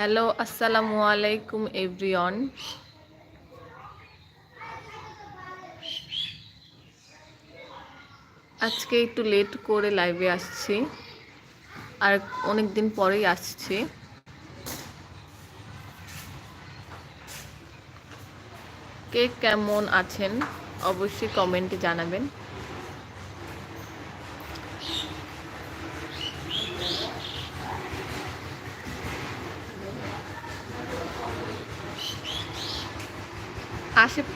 Hello, আসসালামু আলাইকুম everyone. আজকে একটু লেট করে লাইভে আসছি, আর অনেক দিন পরেই আসছি। কে কেমন আছেন? অবশ্যই কমেন্টে জানাবেন।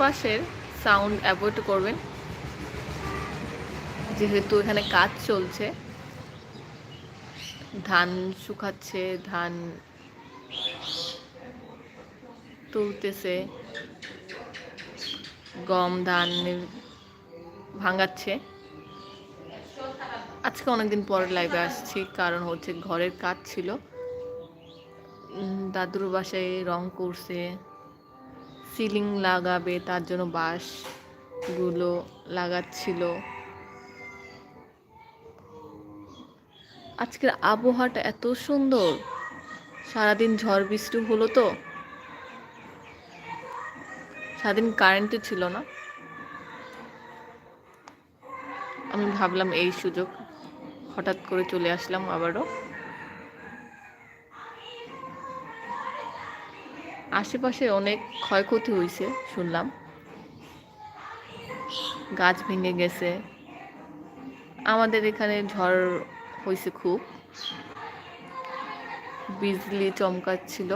আশেপাশের সাউন্ড অ্যাভয়েড করবেন। যেহেতু এখানে কাজ চলছে, ধান শুকাচ্ছে, ধান তুলতেছে, গম, ধান ভাঙাচ্ছে। আজকে অনেকদিন পরে লাইভে আসছি, কারণ হচ্ছে ঘরের কাজ ছিল। দাদুর বাসায় রং করছে। সিলিং লাগাবে, তার জন্য বাঁশগুলো লাগাচ্ছিল। আজকের আবহাওয়াটা এত সুন্দর। সারাদিন ঝড় বৃষ্টি হলো তো। সারাদিন কারেন্টও ছিল না। আমি ভাবলাম এই সুযোগ হঠাৎ করে চলে আসলাম আবারও। আশেপাশে অনেক ক্ষয়ক্ষতি হয়েছে শুনলাম। গাছ ভেঙে গেছে। আমাদের এখানে ঝড় হয়েছে খুব। বিজলি চমকাচ্ছিল।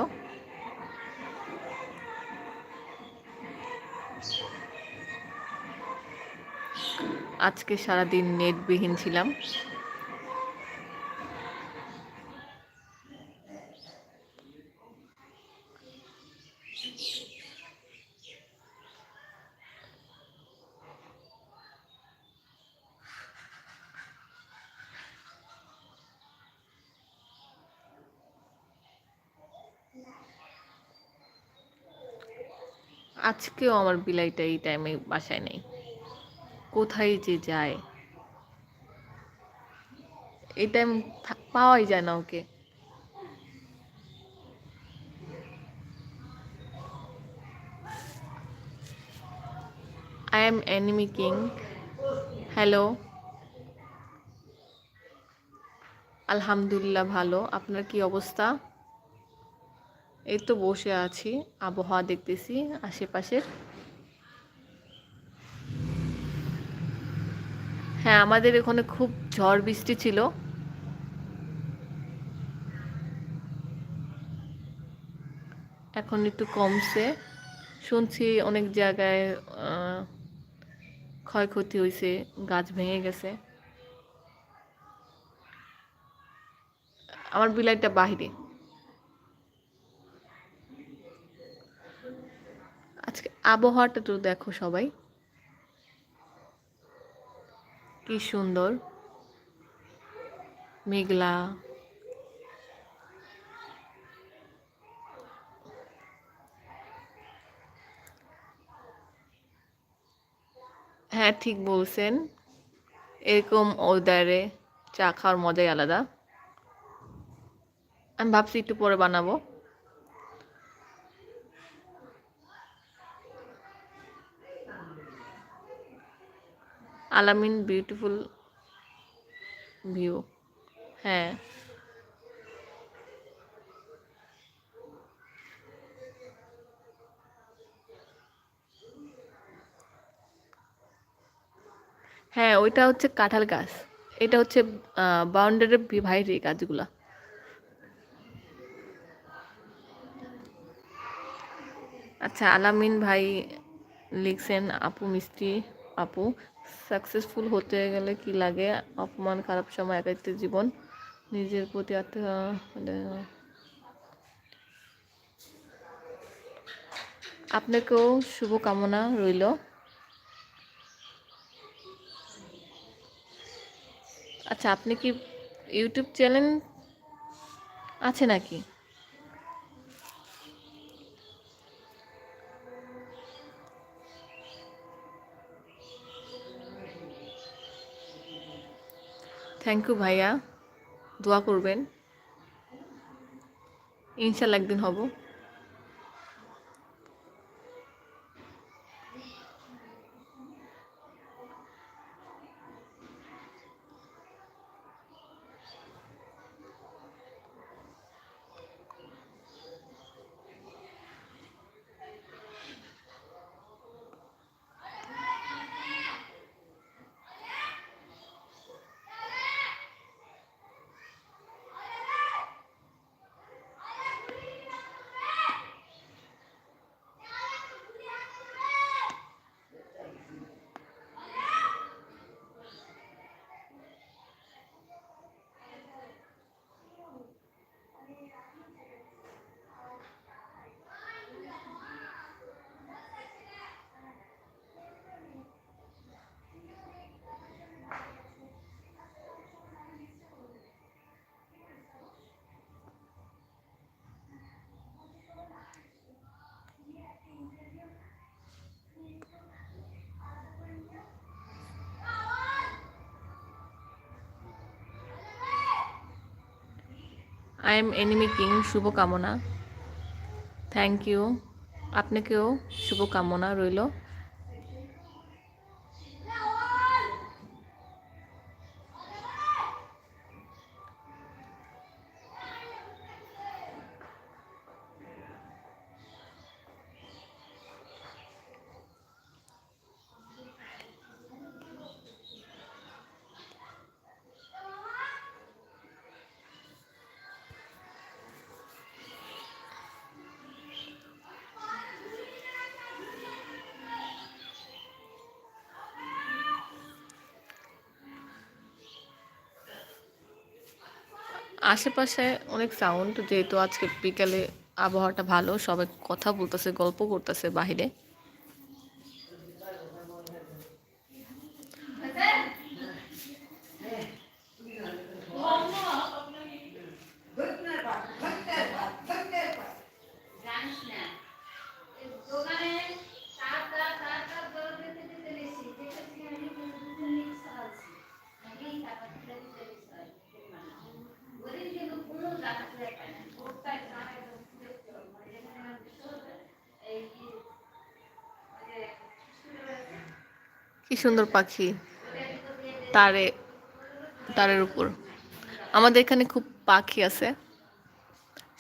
আজকে সারাদিন নেটবিহীন ছিলাম। আজকেও আমার বিলাইটা এই টাইমে বাসায় নেই। কোথায় যে যায়। এই টাইম পাওয়াই যায় না okay. I am enemy king hello আলহামদুলিল্লাহ ভালো। আপনার কি অবস্থা? এই তো বসে আছি, আবহাওয়া দেখতেছি, আশেপাশের। হ্যাঁ আমাদের এখানে খুব ঝড় বৃষ্টি ছিল। এখন একটু কমছে। শুনছি অনেক জায়গায় ক্ষয়ক্ষতি হয়েছে গাছ ভেঙে গেছে। আমার বিলাইটা বাহিরে আজকে আবহাওয়াটা তো দেখো সবাই। কি সুন্দর। মেঘলা। হ্যাঁ ঠিক বলছেন। এরকম ওয়েদারে চা খাওয়ার মজাই আলাদা। আমি ভাবছি একটু পরে বানাবো। আলামিন বিউটিফুল ভিউ হ্যাঁ। হ্যাঁ ওইটা হচ্ছে কাঁঠাল গাছ। এটা হচ্ছে বাউন্ডারির বাইরে গাছগুলা। আচ্ছা আলামিন ভাই লিখছেন, আপু, মিষ্টি, আপু। সাকসেসফুল হতে গেলে কি লাগে? অপমান, খারাপ সময় একাত্ম জীবন, নিজের প্রতি আত্ম আপনাকেও শুভকামনা রইল। আচ্ছা আপনি কি ইউটিউব চ্যানেল আছে নাকি? থ্যাংক ইউ ভাইয়া। দোয়া করবেন। ইনশাল্লাহ একদিন হব। আই এম এনিমি কিং শুভকামনা। থ্যাংক ইউ আপনাকেও শুভকামনা রইল। আশেপাশে অনেক সাউন্ড যেহেতু আজকে বিকালে আবহাওয়াটা ভালো সবাই কথা বলতেছে গল্প করতেছে বাহিরে জানিস না এই দোকানে তার তার তার তার দর দিতে দিতে লেছি দেখেছি আমি দুটো মিক্স আছে আমি টাকা দিতে দিতে লেছি গরিব কিন্তু কোনো টাকা দিতে পারে না গোটায় টাকা দেখতে হবে মানে যেখানে আমার বিশ্বত এই কি ওই যে সুন্দর পাখি? তারে, তারের উপর। আমাদের এখানে খুব পাখি আছে,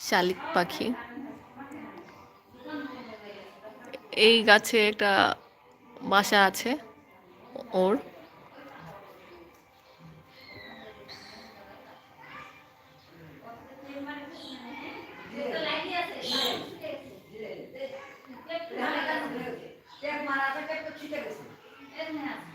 শালিক পাখি। এই গাছে একটা বাসা আছে, ওর। It doesn't have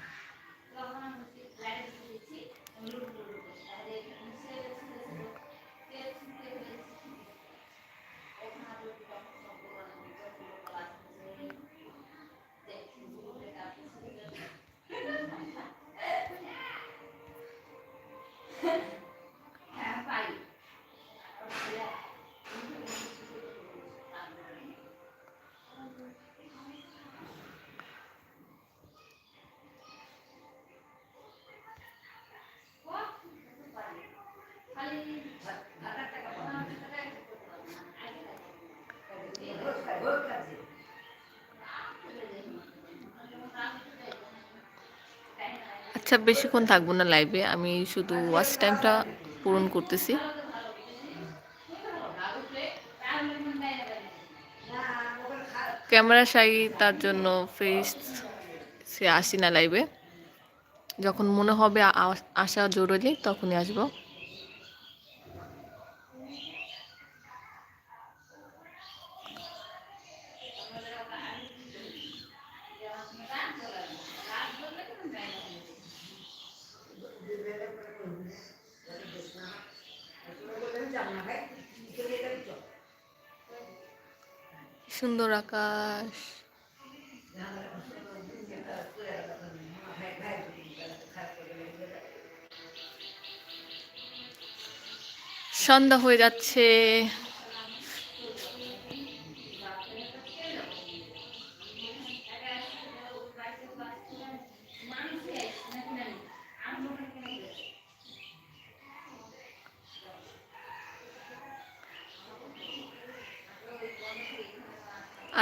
আচ্ছা বেশিক্ষণ থাকব না লাইভে আমি শুধু ওয়াচ টাইমটা পূরণ করতেছি। ক্যামেরা সাই তার জন্য ফেস সে আসি না লাইভে যখন মনে হবে আসা জরুরি, তখনই আসব। সুন্দর আকাশ। সন্ধ্যা হয়ে যাচ্ছে।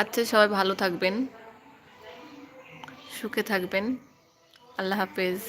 আচ্ছা সবাই ভালো থাকবেন। সুখে থাকবেন। আল্লাহ হাফেজ।